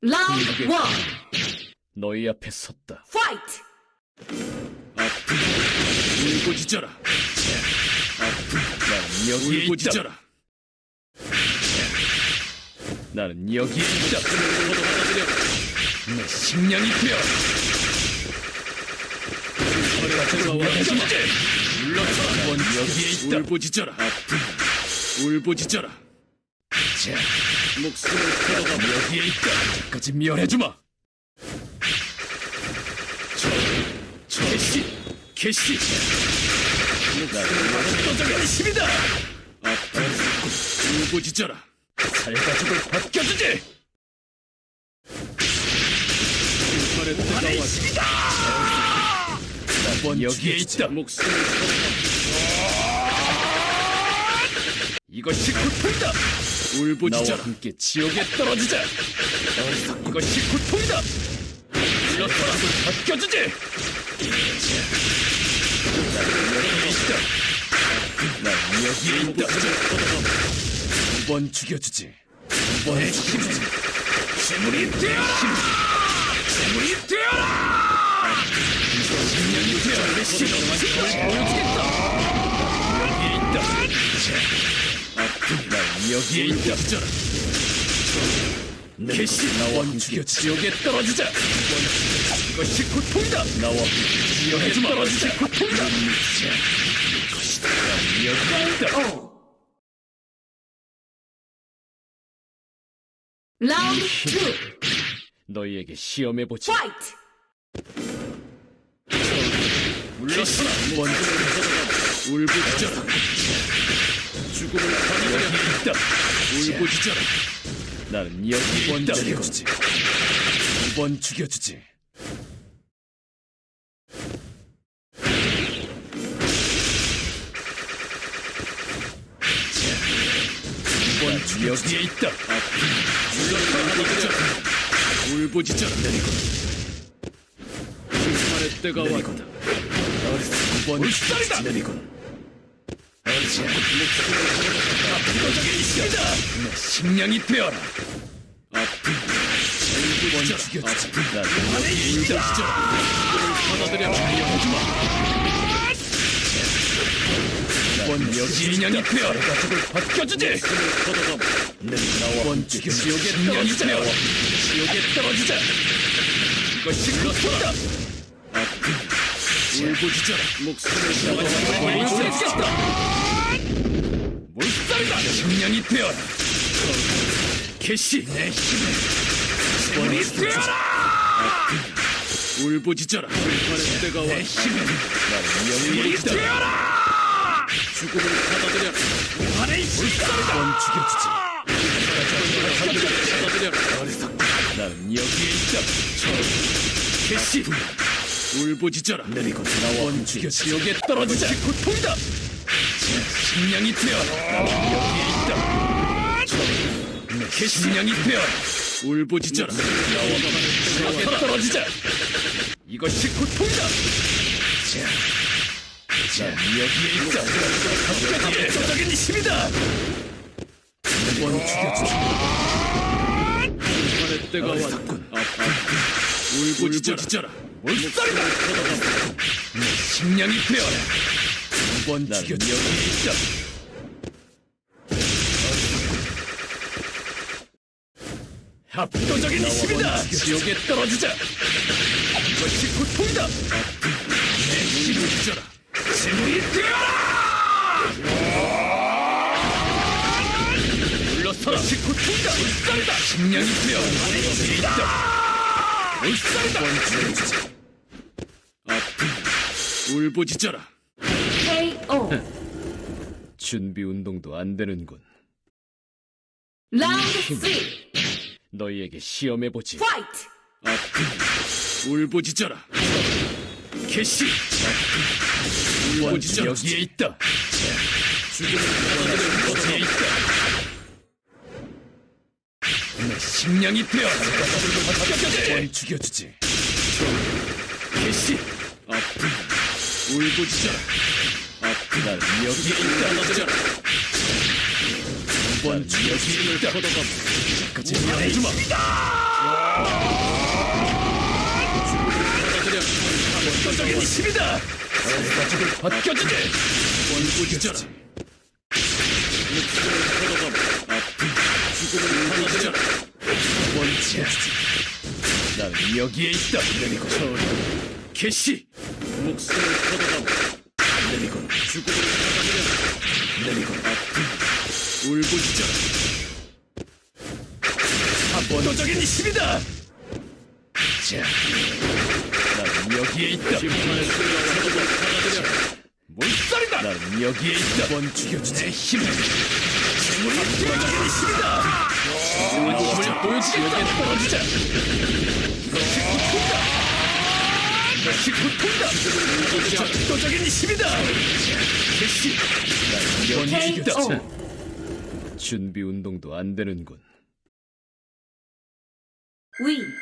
라운드 1 너희 앞에 섰다. 파이트 아프다. 울고짖어라. 아프다. 나는 있다. 울고짖어라. 나는 여기에 있다. 내 식량이 되어. 물러서라. 넌 여기에 있다. 울부짖어라. 울부짖어라. 자, 목숨을 걸어가. 여기에 있다. 까지 멸해주마. 개시. 개시. 나는 압도적인 힘이다. 울부짖어라. 살가죽을 벗겨주지. 뜨거워. 넌 여기에 있다. 목숨을 걸어가. 이것이 고통이다. 나와 울부짖어라. 함께 지옥에 떨어지자. 이것이 고통이다. 물러서라. 벗겨주지. 나는 여기에 있다. 나는 여기에 있다. 두번 죽여주지. 두번 죽여주지. 재물이 되어라. 재물이 되어라. 생명이 되어라. 여기에 있다. 개시 나와 함께 지옥에 떨어지자. 이것이 고통이다. 나와 함께 지옥에 떨어지자. 고통이다. 이것이다. 난 여기에 있다. 오 라운드 2 너희에게 시험해 보지. 파이트 물러서라. 먼저 울부짖어라. 죽음을. 여기에 있다. 울부짖어라. 나는 여기에 있다. 죽여주지. 두번 죽여주지. 두번 여기에 있다. 울부짖어라. 울부짖어라. 불판에 뜨거워. 두번 울살이다. 내리군. 압도적인 힘이다. 내 식량이 되어라. 두번 죽여주지. 난 여기에 있다. 받아들여. 두번 여기에 식량이 되어라. 가족을 벗겨주지. 걷어가. 두번 죽여 지옥에 떨어지자. 지옥에 떨어지자. 이것이 그렇다. 울부짖어라. 목숨을 걸어가. 보여주겠다. 물살이다. 식량이 되어라. 개시 내 힘을 두번이 되어라. 울부짖어라. 불판에 뜨거워. 내 힘을 여기에 있다. 죽음을 받아들여. 두번 죽여주지. 받아들여. 나는 여기에 있다. 개시 울부짖어라. 내리고 나와 죽여 지옥에 떨어지자. 고통이다. 식량이 되어라. 여기에 있다. 내 식량이 되어라. 울부짖어라. 지옥에 떨어지자. 이것이 고통이다. 자, 난 여기에 있다. 갑자기 압도적인 힘이다. 두번 죽여주지. 불판에 뜨거워. 울부짖어라. 물살이다. 내 식량이 되어라. 두번 죽여주지. 여기에 있다. 압도적인 힘이다. 지옥에 떨어지자. 이것이 고통이다. 내 힘을 주라. 재물이 되어라. 물러서라. 이것이 고통이다. 물살이다. 식량이 되어. 물살이다. 두번 죽여주지. 울부짖어라. KO 준비 운동도 안 되는군. 라운드 3 너희에게 시험해 보지. 파이트 울부짖어라. 개시. 울부짖어라. 여기에 있다. 죽음을. 여기에 있다. 내 식량이 되어 번 죽여주지. 개시. 울부짖어라. 나는 여기에 있다. 받아들여라. 번 죽여주지. 걷어가. 끝까지 말해주마. 받아들여. 압도적인 힘이다. 가족을 벗겨주게. 울부 아픔, 죽음을 죽음을 받아들여라. 내리고 울부짖어라. 압도적인 힘이다. 자, 난 여기에 있다. 심판의 순간을 받아들여라. 몰살이다. 난 여기에 있다. 번 죽여주지. 내 힘을. 재물이 압도적인 힘이다. 힘을 보여주겠다. 떨어지자. 이것이 고통이다. 이것이 고통이다. 압도적인 힘이다. 난 여기에 있다. KO 준비 운동도 안 되는군. win